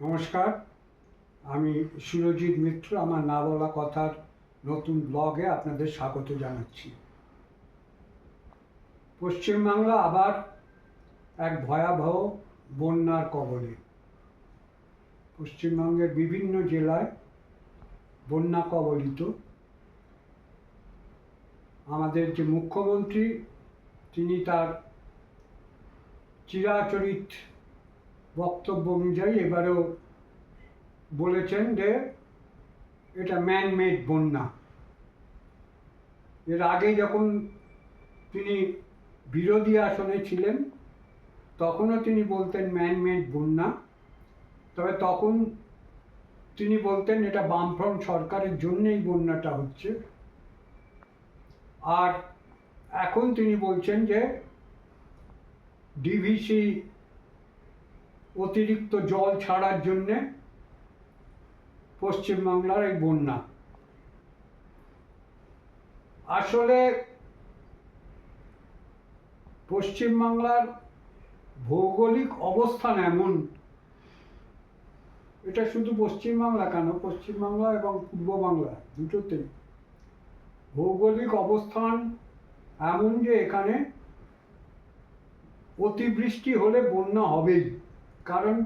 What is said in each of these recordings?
নমস্কার, আমি সুরজিৎ মিত্র, আমার না বলা কথার নতুন ব্লগে আপনাদের স্বাগত জানাচ্ছি। পশ্চিমবাংলা আবার এক ভয়াবহ বন্যার কবলে। পশ্চিমবঙ্গের বিভিন্ন জেলায় বন্যা কবলিত। আমাদের যে মুখ্যমন্ত্রী, তিনি তার চিরাচরিত বক্তব্য অনুযায়ী এবারেও বলেছেন যে এটা ম্যান মেড বন্যা। এর আগে যখন তিনি বিরোধী আসনে ছিলেন, তখনও তিনি বলতেন ম্যান মেড বন্যা। তবে তখন তিনি বলতেন এটা বামফ্রন্ট সরকারের জন্যেই বন্যাটা হচ্ছে। আর এখন তিনি বলছেন যে ডিভিসি অতিরিক্ত জল ছাড়ার জন্যে পশ্চিমবাংলার এই বন্যা। আসলে পশ্চিমবাংলার ভৌগোলিক অবস্থান এমন, এটা শুধু পশ্চিমবাংলা কেন? পশ্চিমবাংলা এবং পূর্ব বাংলা দুটোতেই ভৌগোলিক অবস্থান এমন যে এখানে অতিবৃষ্টি হলে বন্যা হবেই। কারণ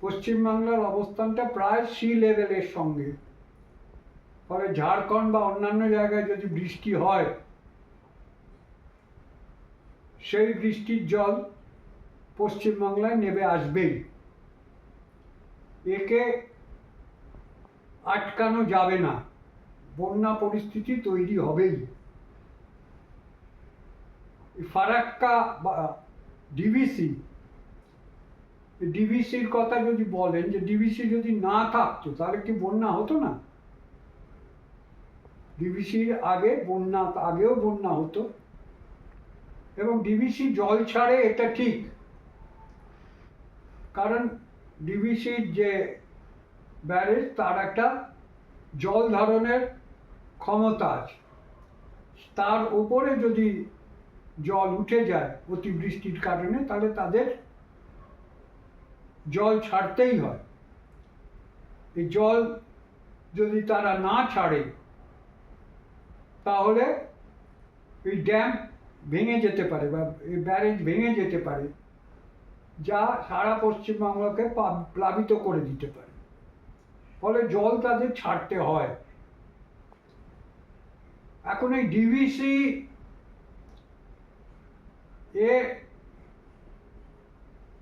পশ্চিমবাংলার অবস্থানটা প্রায় সি লেভেলের সঙ্গে। ফলে ঝাড়খণ্ড বা অন্যান্য জায়গায় যদি বৃষ্টি হয়, সেই বৃষ্টির জল পশ্চিমবাংলায় নেমে আসবেই। একে আটকানো যাবে না। বন্যা পরিস্থিতি তৈরি হবেই। ফারাক্কা বা ডিভিসি ডিভিসির কথা যদি বলেন, যে ডিভিসি যদি না থাকতো, তাহলে কি বন্যা হতো না? ডিভিসির আগে বন্যা, আগেও বন্যা হতো। এবং ডিভিসি জল ছাড়ে এটা ঠিক। কারণ ডিভিসির যে ব্যারেজ, তার একটা জল ধারণের ক্ষমতা আছে। তার উপরে যদি জল উঠে যায় অতিবৃষ্টির কারণে, তাহলে তাদের জল ছাড়তেই হয়। এই জল যদি তারা না ছাড়ে, তাহলে এই ড্যাম ভেঙে যেতে পারে বা এই ব্যারেজ ভেঙে যেতে পারে, যা সারা পশ্চিমবাংলাকে প্লাবিত করে দিতে পারে। ফলে জল তাদের ছাড়তে হয়। এখন এই ডিভিসি এ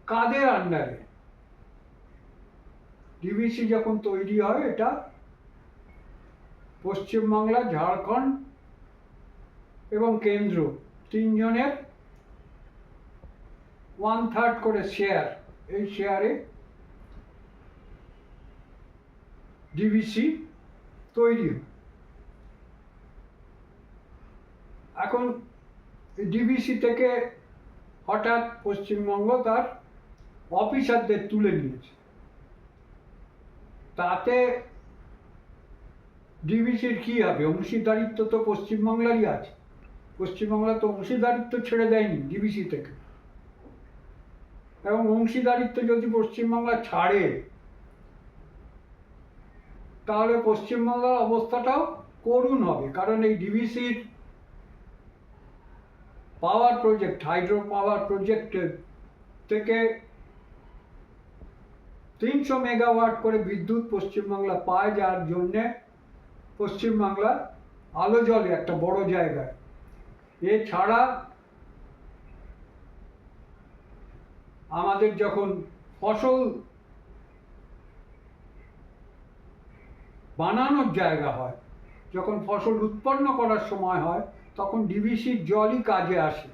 কাদের আন্ডারে? ডিভিসি যখন তৈরি হয়, এটা পশ্চিমবাংলা ঝাড়খণ্ড এবং কেন্দ্র। তিনজনের ওয়ান থার্ড করে শেয়ার এই শেয়ারে ডিভিসি তৈরি এখন ডিবিসি থেকে হঠাৎ পশ্চিমবঙ্গ তার অফিসারদের তুলে নিয়েছে। তাতে ডিবিসির কী হবে? অংশীদারিত্ব তো পশ্চিমবাংলারই আছে। পশ্চিমবাংলা তো অংশীদারিত্ব ছেড়ে দেয়নি ডিবিসি থেকে। এবং অংশীদারিত্ব যদি পশ্চিমবাংলা ছাড়ে, তাহলে পশ্চিমবাংলার অবস্থাটাও করুণ হবে। কারণ এই ডিবিসির power project hydro power project থেকে তিনশো মেগাওয়াট করে বিদ্যুৎ পশ্চিমবাংলা পায় যার জন্যে পশ্চিমবাংলা আলো জলে একটা বড় জায়গায় এছাড়া আমাদের যখন ফসল বানানোর জায়গা হয়, যখন ফসল উৎপন্ন করার সময় হয়, তখন ডিবিসির জলই কাজে আসে।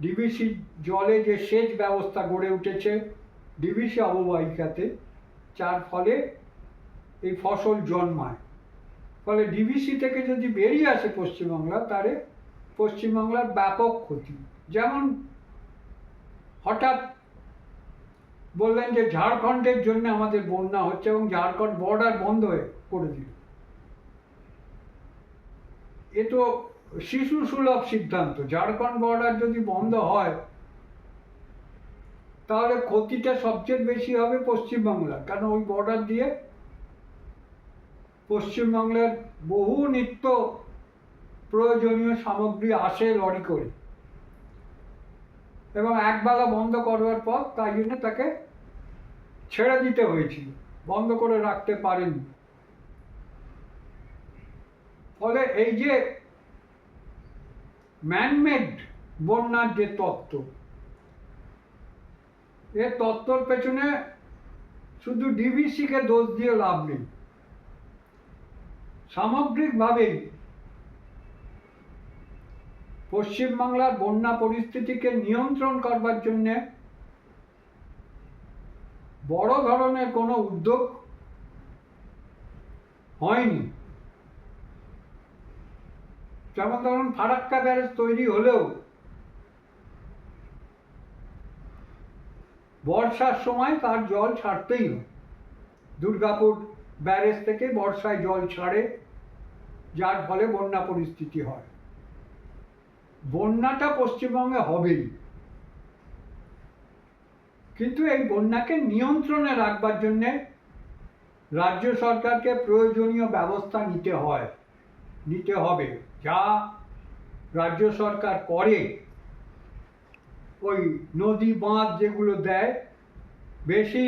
ডিবিসির জলে যে সেচ ব্যবস্থা গড়ে উঠেছে ডিবিসি অববাহিকাতে, যার ফলে এই ফসল জন্মায়। ফলে ডিবিসি থেকে যদি বেরিয়ে আসে পশ্চিমবাংলা তাহলে পশ্চিমবাংলার ব্যাপক ক্ষতি। যেমন হঠাৎ বললেন যে ঝাড়খণ্ডের জন্য আমাদের বন্যা হচ্ছে এবং ঝাড়খণ্ড বর্ডার বন্ধ হয়ে করে দিল। এ তো শিশু সুলভ সিদ্ধান্ত। ঝাড়খণ্ড বর্ডার যদি বন্ধ হয় তাহলে ক্ষতিটা সবচেয়ে বেশি হবে পশ্চিমবাংলার। কারণ ওই বর্ডার দিয়ে পশ্চিমবাংলার বহু নিত্য প্রয়োজনীয় সামগ্রী আসে লরি করে। এবং একবেলা বন্ধ করবার পর তাই জন্য তাকে ছেড়ে দিতে হয়েছিল। বন্ধ করে রাখতে পারেনি ফলে এই যে ম্যানমেড বন্যার যে তত্ত্ব এ তত্ত্বর পেছনে শুধু ডিবিসিকে দোষ দিয়ে লাভ নেই। সামগ্রিকভাবে পশ্চিমবাংলার বন্যা পরিস্থিতিকে নিয়ন্ত্রণ করবার জন্যে বড় ধরনের কোনো উদ্যোগ হয়নি। যেমন ধরুন ফারাক্কা ব্যারেজ তৈরি হলেও বর্ষার সময় তার জল ছাড়তেই হয়। দুর্গাপুর ব্যারেজ থেকে বর্ষায় জল ছাড়ে, যার ফলে বন্যা পরিস্থিতি হয়। বন্যাটা পশ্চিমবঙ্গে হবেই। কিন্তু এই বন্যাকে নিয়ন্ত্রণে রাখবার জন্যে রাজ্য সরকারকে প্রয়োজনীয় ব্যবস্থা নিতে হয়, নিতে হবে। যা রাজ্য সরকার করে ওই নদী বাঁধ যেগুলো দেয়, বেশি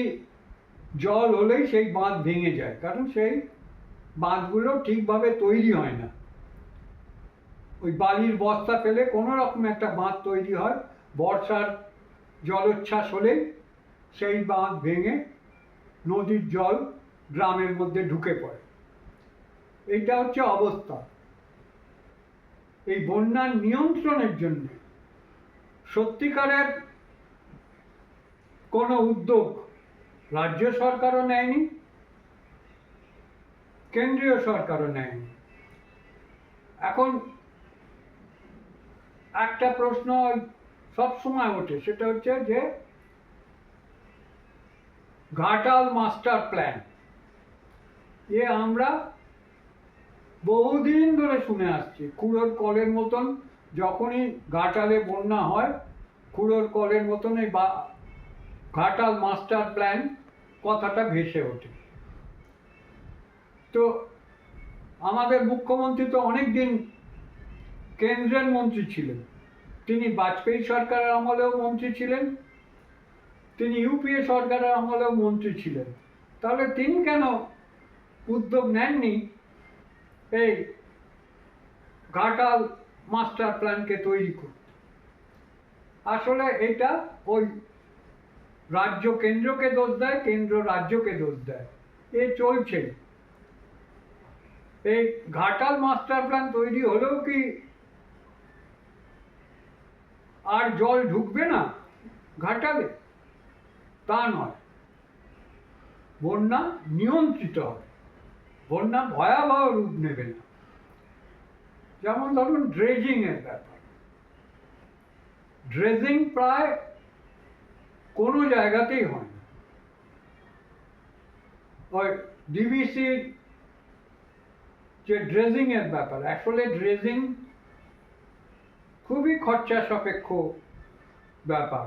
জল হলেই সেই বাঁধ ভেঙে যায়, কারণ সেই বাঁধগুলো ঠিকভাবে তৈরি হয় না। ওই বালির বস্তা ফেলে কোনো রকম একটা বাঁধ তৈরি হয়, বর্ষার জলোচ্ছ্বাস হলেই সেই বাঁধ ভেঙে নদীর জল গ্রামের মধ্যে ঢুকে পড়ে। এইটা হচ্ছে অবস্থা। এই বন্যার নিয়ন্ত্রণের জন্য সত্যিকারের কোনো উদ্যোগ রাজ্য সরকারও নেয়নি, কেন্দ্রীয় সরকারও নেয়নি। এখন একটা প্রশ্ন সব সময় ওঠে, সেটা হচ্ছে যে ঘাটাল মাস্টার প্ল্যান, এ আমরা বহুদিন ধরে শুনে আসছি কুড়োর কলের মতন যখনই ঘাটালে বন্যা হয় কুড়োর কলের মতন এই বা ঘাটাল মাস্টার প্ল্যান কথাটা ভেসে ওঠে। তো আমাদের মুখ্যমন্ত্রী তো অনেক দিন কেন্দ্রের মন্ত্রী ছিলেন। তিনি বাজপেয়ী সরকারের আমলেও মন্ত্রী ছিলেন। তিনি ইউপিএ সরকারের আমলেও মন্ত্রী ছিলেন। তাহলে তিনি কেন উদ্যোগ নেননি এই ঘাটাল মাস্টার প্ল্যানকে তৈরি করতে? আসলে এটা ওই রাজ্য কেন্দ্রকে দোষ দেয়, কেন্দ্র রাজ্যকে দোষ দেয়। এ চলছে। এই ঘাটাল মাস্টার প্ল্যান তৈরি হলেও কি আর জল ঢুকবে না ঘাটালে? তা নয়। বন্যা নিয়ন্ত্রিত হবে। বন্যা ভয়াবহ রূপ নেবে না। যেমন ধরুন ড্রেজিং এর ব্যাপার। ড্রেজিং প্রায় কোনো জায়গাতেই হয় না। ওই ডিবিসির যে ড্রেজিং এর ব্যাপার, আসলে ড্রেজিং খুবই খরচা সাপেক্ষ ব্যাপার।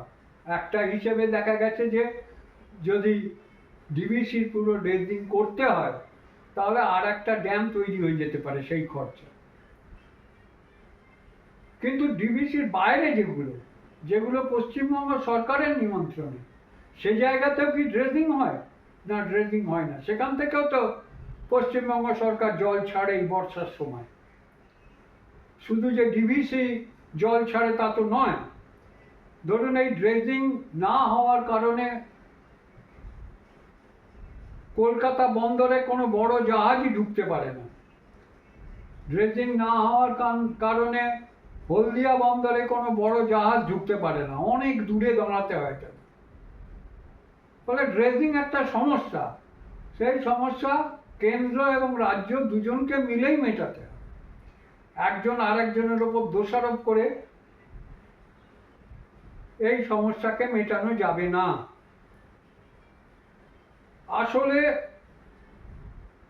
একটা হিসেবে দেখা গেছে যে, যদি ডিবিসির পুরো ড্রেজিং করতে হয়, তাহলে আর একটা ড্যাম তৈরি হয়ে যেতে পারে সেই খরচা। কিন্তু ডিবিসির বাইরে যেগুলো যেগুলো পশ্চিমবঙ্গ সরকারের নিমন্ত্রণে। সে জায়গাতেও কি ড্রেজিং হয়? না ড্রেজিং হয় না। সেখান থেকেও তো পশ্চিমবঙ্গ সরকার জল ছাড়ে এই বর্ষার সময়। শুধু যে ডিভিসি জল ছাড়ে তা তো নয়। ধরুন এই ড্রেজিং না হওয়ার কারণে কলকাতা বন্দরে কোনো বড় জাহাজই ঢুকতে পারে না। ড্রেজিং না হওয়ার কারণে হলদিয়া বন্দরে কোনো বড় জাহাজ ঢুকতে পারে না, অনেক দূরে দাঁড়াতে হয় তাদের। ফলে ড্রেজিং একটা সমস্যা। সেই সমস্যা কেন্দ্র এবং রাজ্য দুজনকে মিলেই মেটাতে হয়। একজন আরেকজনের ওপর দোষারোপ করে এই সমস্যাকে মেটানো যাবে না। আসলে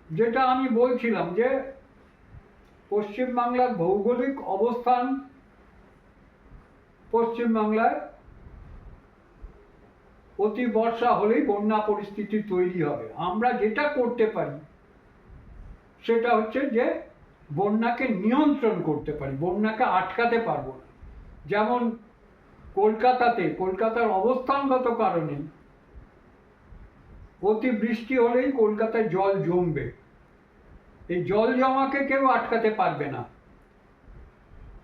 যেটা আমি বলছিলাম যে পশ্চিমবাংলার ভৌগোলিক অবস্থান পশ্চিমবাংলায় অতি বর্ষা হলেই বন্যা পরিস্থিতি তৈরি হবে। আমরা যেটা করতে পারি, সেটা হচ্ছে যে বন্যাকে নিয়ন্ত্রণ করতে পারি, বন্যাকে আটকাতে পারব না। যেমন কলকাতাতে, কলকাতার অবস্থানগত কারণে অতি বৃষ্টি হলেই কলকাতায় জল জমবে। এই জল জমাকে কেউ আটকাতে পারবে না।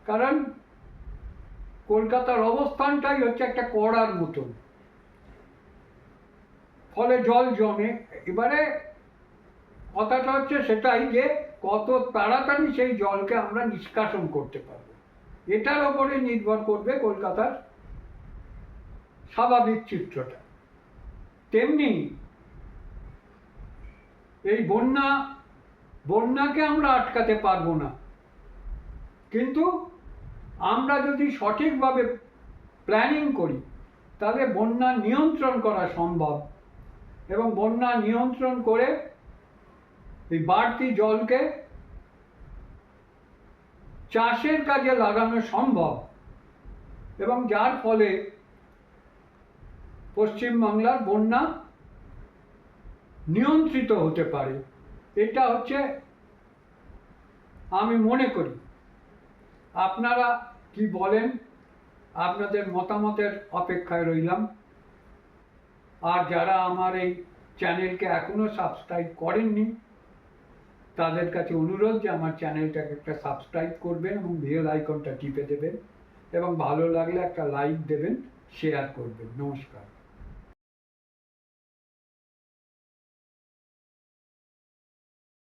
কারণ কলকাতার অবস্থানটাই হচ্ছে একটা কড়ার মতন। ফলে জল জমে। এবারে কথাটা হচ্ছে সেটাই যে, কত তাড়াতাড়ি সেই জলকে আমরা নিষ্কাশন করতে পারব। এটার ওপরে নির্ভর করবে কলকাতার স্বাভাবিক চিত্রটা। তেমনি এই বন্যা, বন্যাকে আমরা আটকাতে পারব না। কিন্তু আমরা যদি সঠিকভাবে প্ল্যানিং করি, তাহলে বন্যা নিয়ন্ত্রণ করা সম্ভব। এবং বন্যা নিয়ন্ত্রণ করে এই বাড়তি জলকে চাষের কাজে লাগানো সম্ভব। এবং যার ফলে পশ্চিমবাংলার বন্যা নিয়ন্ত্রিত হতে পারে। এটা হচ্ছে আমি মনে করি। আপনারা কি বলেন? আপনাদের মতামতের অপেক্ষায় রইলাম। আর যারা আমার এই চ্যানেলকে এখনও সাবস্ক্রাইব করেননি, তাদের কাছে অনুরোধ যে আমার চ্যানেলটাকে একটা সাবস্ক্রাইব করবেন এবং বেল আইকনটা টিপে দেবেন এবং ভালো লাগলে একটা লাইক দেবেন শেয়ার করবেন। নমস্কার।